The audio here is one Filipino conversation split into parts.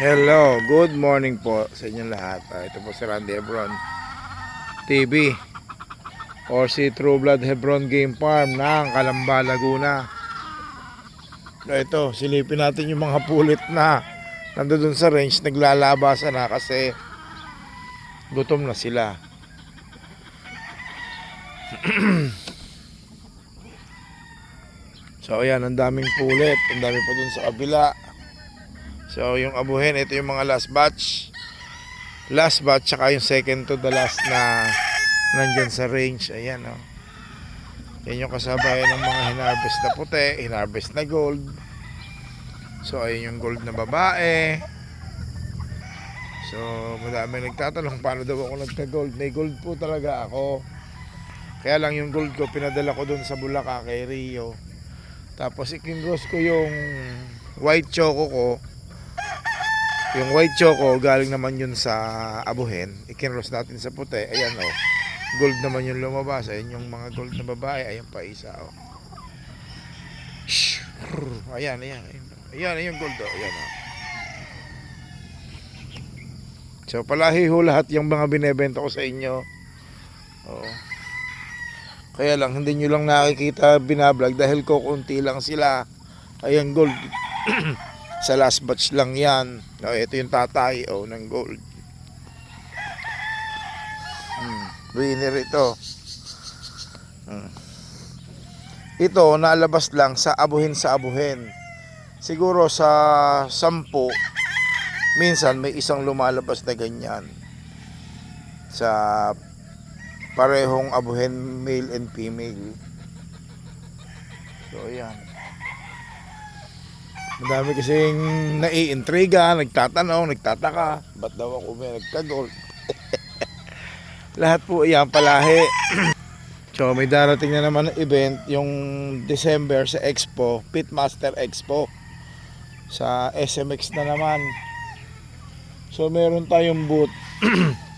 Hello, good morning po sa inyong lahat. Ah, ito po si Randy Hebron TV or si True Blood Hebron Game Farm ng Calamba, Laguna. So, ito, silipin natin yung mga pulit na nandoon sa range, naglalabasan na kasi gutom na sila. so, ayan, ang daming pulit. Ang dami pa dun sa kabila. So, yung abuhin, ito yung mga last batch. Last batch, tsaka yung second to the last na nandyan sa range. Ayan, oh. Yan yung kasabayan ng mga hinarvest na puti, hinarvest na gold. So, ayun yung gold na babae. So, madami nagtatanong paano daw ako nagka-gold. May gold po talaga ako. Kaya lang yung gold ko, pinadala ko dun sa Bulaca kay Rio. Tapos, ikinross ko yung white choco ko yung white choco, galing naman yun sa abuhin. Ikinross natin sa puti. Ayan o. Oh. Gold naman yung lumabas. Ayan yung mga gold na babae. Ayan pa isa o. Oh. Ayan, ayan. Ayan, ayan, yung gold o. Ayan o. So palahi ho lahat yung mga binebenta ko sa inyo. Oo. Kaya lang, hindi nyo lang nakikita binablog dahil ko kunti lang sila. Ayan gold. sa last batch lang yan. Oh, ito yung tatay. Oh, ng gold. Hmm, winner ito. Hmm. ito nalabas lang sa abuhin sa abuhin. Siguro sa sampu minsan may isang lumalabas na ganyan. Sa parehong abuhin male and female. So yan Madami kasing naiintriga, nagtatanong, nagtataka. Ba't daw ako may nagka-gold? Lahat po iyan palahi. so may darating na naman na event yung December sa Expo, Pitmaster Expo. Sa SMX na naman. So meron tayong booth.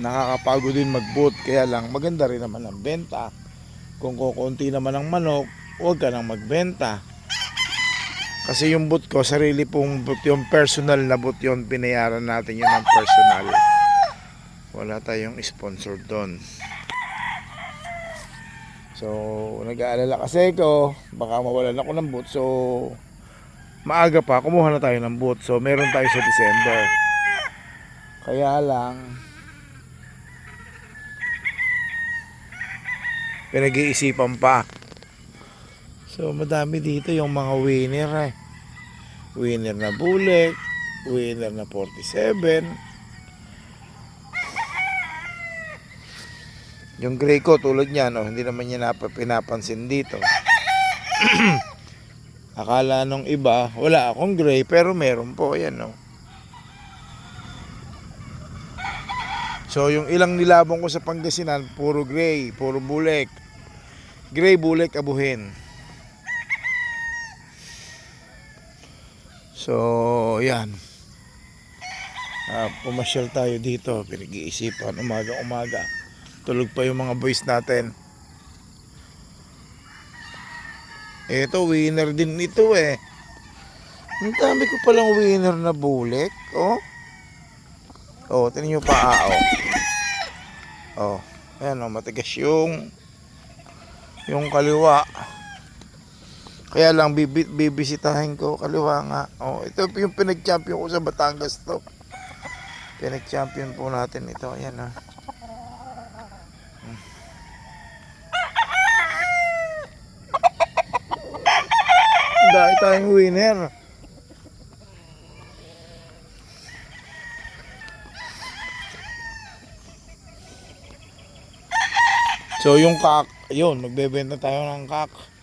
Nakakapagod din mag-boot kaya lang maganda rin naman ang benta. Kung kukunti naman ang manok, huwag ka nang magbenta. Kasi yung boot ko, sarili pong boot yung personal na boot yun, binayaran natin yun ng personal. Wala tayong sponsor doon. So, nag-aalala kasi ko, baka mawalan ako ng boot. So, maaga pa, kumuha na tayo ng boot. So, meron tayo sa December. Kaya lang, pinag-iisipan pa. So madami dito yung mga winner eh. Winner na Bulek, winner na 47. Yung gray ko tulad niya no, hindi naman niya napa- pinapansin dito. Akala nung iba, wala akong gray pero meron po yan no. So yung ilang nilabong ko sa Pangasinan, puro gray, puro bulek. Gray bulek abuhin. So, yan. Uh, pumasyal tayo dito. Pinag-iisipan. Umaga-umaga. Tulog pa yung mga boys natin. Ito, winner din ito eh. Ang dami ko palang winner na bulek. Oh. Oh, tinan nyo pa. Ah, oh. Oh. Ayan oh, matigas yung yung kaliwa. Kaya lang bibisitahin ko kaliwa nga. Oh, ito yung pinag-champion ko sa Batangas to. Pinag-champion po natin ito. Ayan. Hmm. Dahil tayong winner. So yung kak, yun, magbebenta tayo ng kak.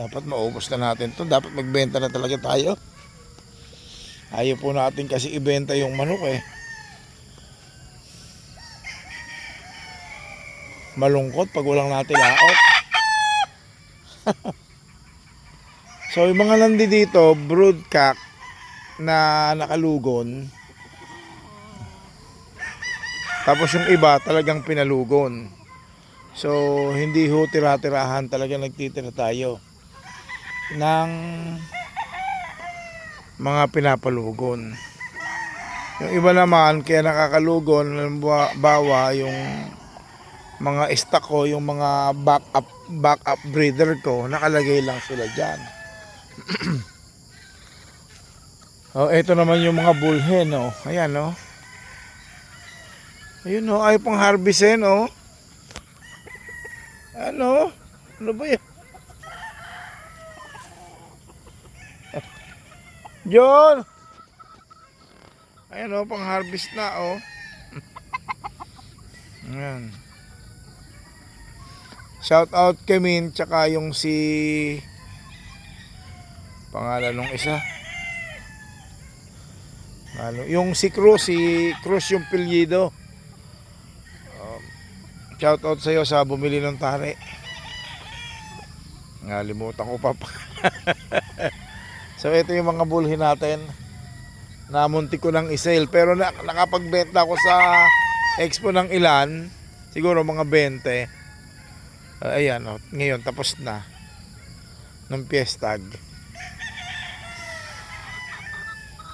Dapat maubos na natin to. Dapat magbenta na talaga tayo. Ayaw po natin kasi ibenta yung manok eh. Malungkot pag walang natin laot. so yung mga nandi dito, brood cock na nakalugon. Tapos yung iba talagang pinalugon. So, hindi ho tira-tirahan talaga nagtitira tayo ng mga pinapalugon. Yung iba naman, kaya nakakalugon, bawa yung mga stock ko, yung mga backup, backup breeder ko, nakalagay lang sila dyan. oh, ito naman yung mga bullhen, oh. Ayan, oh. Ayun, oh. Ay pang harvestin, oh. Ano? Ano ba yan? John! Ayan, oh. Pang harvest na, oh. Ayan. Shout out kay Min tsaka yung si pangalan nung isa. Ano, yung si Cruz, si Cruz yung pilyido. Um, shout out sa iyo sa bumili ng tare. Ngalimutan ko pa. so ito yung mga bulhin natin. Namunti ko ng isale pero na, nakapagbenta ako sa expo ng ilan, siguro mga 20. Ah, ayan, oh, ngayon tapos na ng piestag.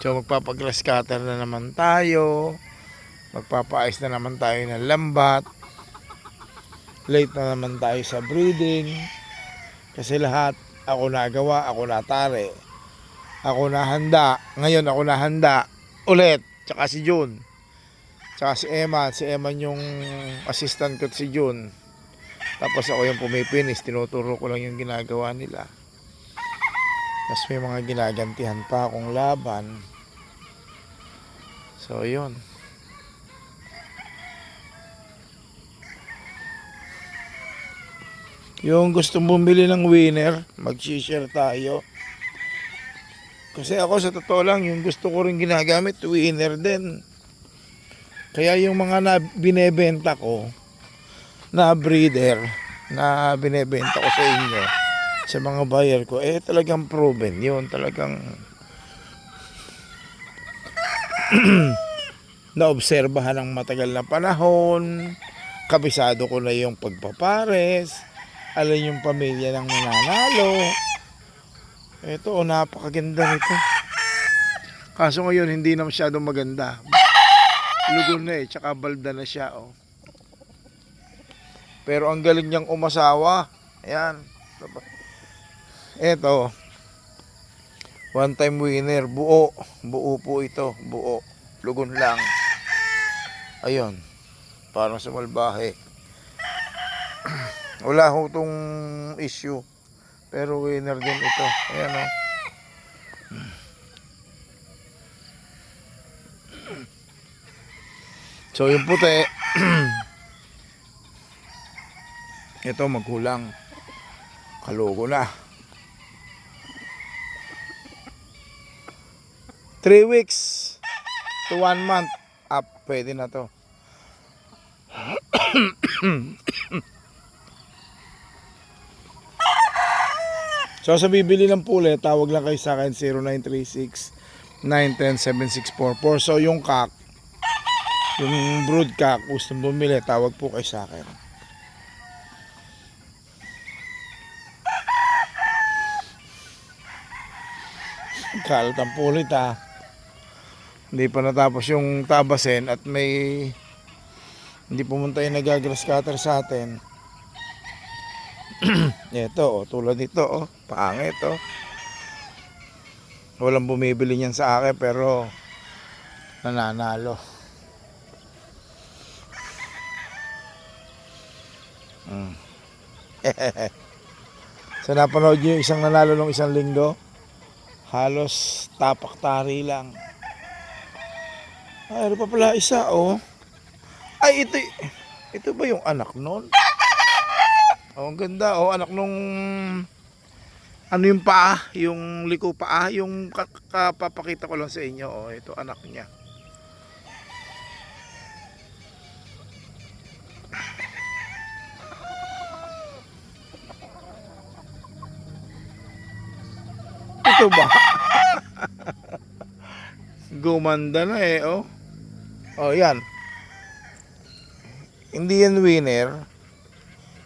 So magpapagrass cutter na naman tayo. Magpapaayos na naman tayo ng lambat. Late na naman tayo sa breeding. Kasi lahat ako nagawa, ako natare. Ako nahanda. Ngayon ako nahanda. Ulit. Tsaka si June. Tsaka si Emma. Si Emma yung assistant ko si June. Tapos ako yung pumipinis, tinuturo ko lang yung ginagawa nila. Tapos may mga ginagantihan pa akong laban. So, yun. Yung gustong bumili ng winner, mag-share tayo. Kasi ako sa totoo lang, yung gusto ko rin ginagamit, winner din. Kaya yung mga na binebenta ko, na breeder na binebenta ko sa inyo sa mga buyer ko eh talagang proven yun talagang naobserbahan ng matagal na panahon kabisado ko na yung pagpapares alam yung pamilya ng nananalo ito oh, napakaganda nito kaso ngayon hindi na masyadong maganda lugon na eh tsaka balda na siya oh pero ang galing niyang umasawa. Ayan. Ito. One time winner. Buo. Buo po ito. Buo. Lugon lang. Ayun. Parang sa malbahe. Wala ho tong issue. Pero winner din ito. Ayan o. So yung puti. Ito magkulang. Kalugo na. 3 weeks to 1 month up. Pwede na to. so sa bibili ng pule, tawag lang kayo sa akin 0936 910 7644. So yung kak, yung brood kak, gusto bumili, tawag po kayo sa akin. Kalat ang pulit ha. Hindi pa natapos yung tabasin at may hindi pumunta yung nagagrass cutter sa atin. Ito, oh, tulad nito, oh, pangit, oh. Walang bumibili niyan sa akin pero nananalo. Mm. so napanood niyo isang nanalo ng isang linggo? halos tapak tari lang. Ay, ano pa pala isa, oh. Ay, ito, ito ba yung anak nun? Oh, ang ganda, oh, anak nung, ano yung paa, yung liko paa, yung ka- kapapakita ko lang sa inyo, oh, ito anak niya. Ito ba? Gumanda na eh, oh. Oh, yan. Hindi yan winner.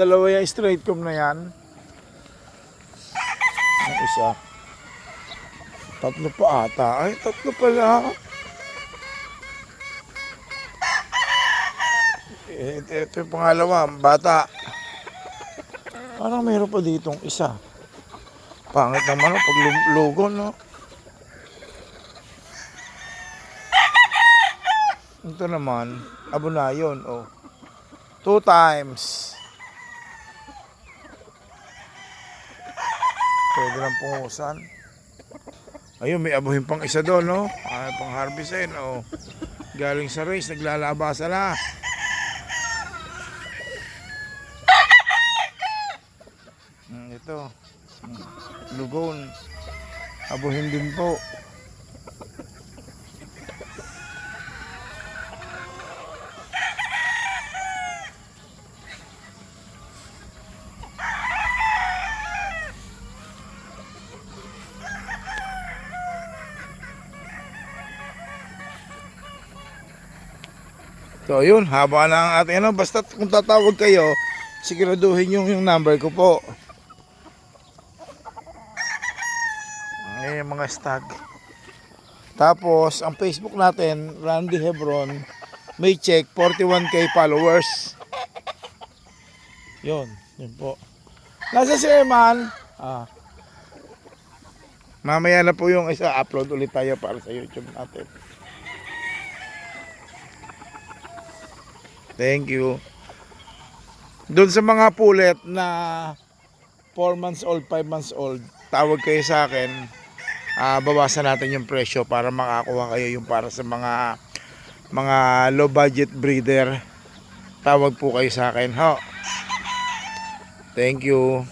Dalawa yung straight comb na yan. Ang isa. Tatlo pa ata. Ay, tatlo pala. Eh, Ito, ito yung pangalawa, bata. Parang meron pa ditong isa. Pangit naman no, pag lu- logo, no? Ito naman, abo na yun, oh. Two times. Pwede lang pungusan. Ayun, may abuhin pang isa doon, no? Ah, pang harvestin, oh. Galing sa race, naglalabasa na. Hmm, ito. Hmm, Lugon. Abuhin din po. So yun, haba na ang ating ano. Basta kung tatawag kayo, siguraduhin yung, yung number ko po. Ngayon mga stag. Tapos, ang Facebook natin, Randy Hebron, may check 41k followers. Yun, yun po. Nasa si Eman. Ah. Mamaya na po yung isa, upload ulit tayo para sa YouTube natin. Thank you. Doon sa mga pulet na 4 months old, 5 months old, tawag kayo sa akin. Ah, bawasan natin yung presyo para makakuha kayo yung para sa mga mga low budget breeder. Tawag po kayo sa akin, ho. Thank you.